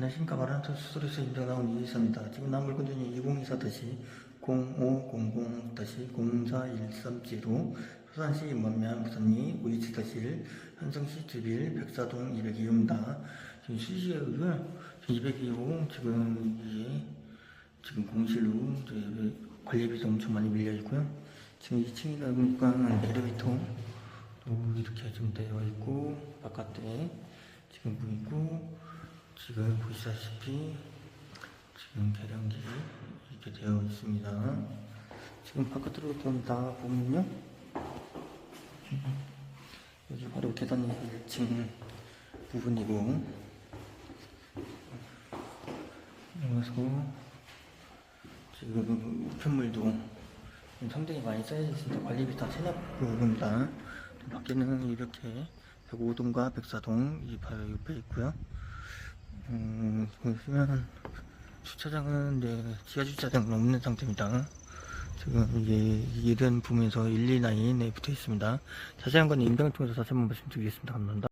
안녕하십니까 마라톤 수소리에서 인정 나온 이지사입니다. 지금 남은 건전이 2024-0500-0413지로 수산시 만면 부산리 우이치다실 현성시 주빌 백사동 202호입니다. 지금 수시고요. 202호 지금 이게 지금 공실로 관리비도 엄청 많이 밀려 있고요. 지금 2층이다 보니까 엘리베이터 또 이렇게 좀 되어 있고 바깥에 지금 보이고 지금 보시다시피 지금 계량기 이렇게 되어 있습니다. 지금 바깥으로 좀 나가보면요. 여기 바로 계단이 1층 부분이고 여기서 지금 우편물도 상당히 많이 쌓여 있습니다. 관리비 다 체납부입니다. 밖에는 이렇게 105동과 104동 이 바로 옆에 있고요. 음, 보시면 주차장은 네, 지하 주차장은 없는 상태입니다. 지금 이게 이런 부분에서 129에 붙어 있습니다. 자세한 건 인증을 통해서 다시 한번 말씀드리겠습니다. 감사합니다.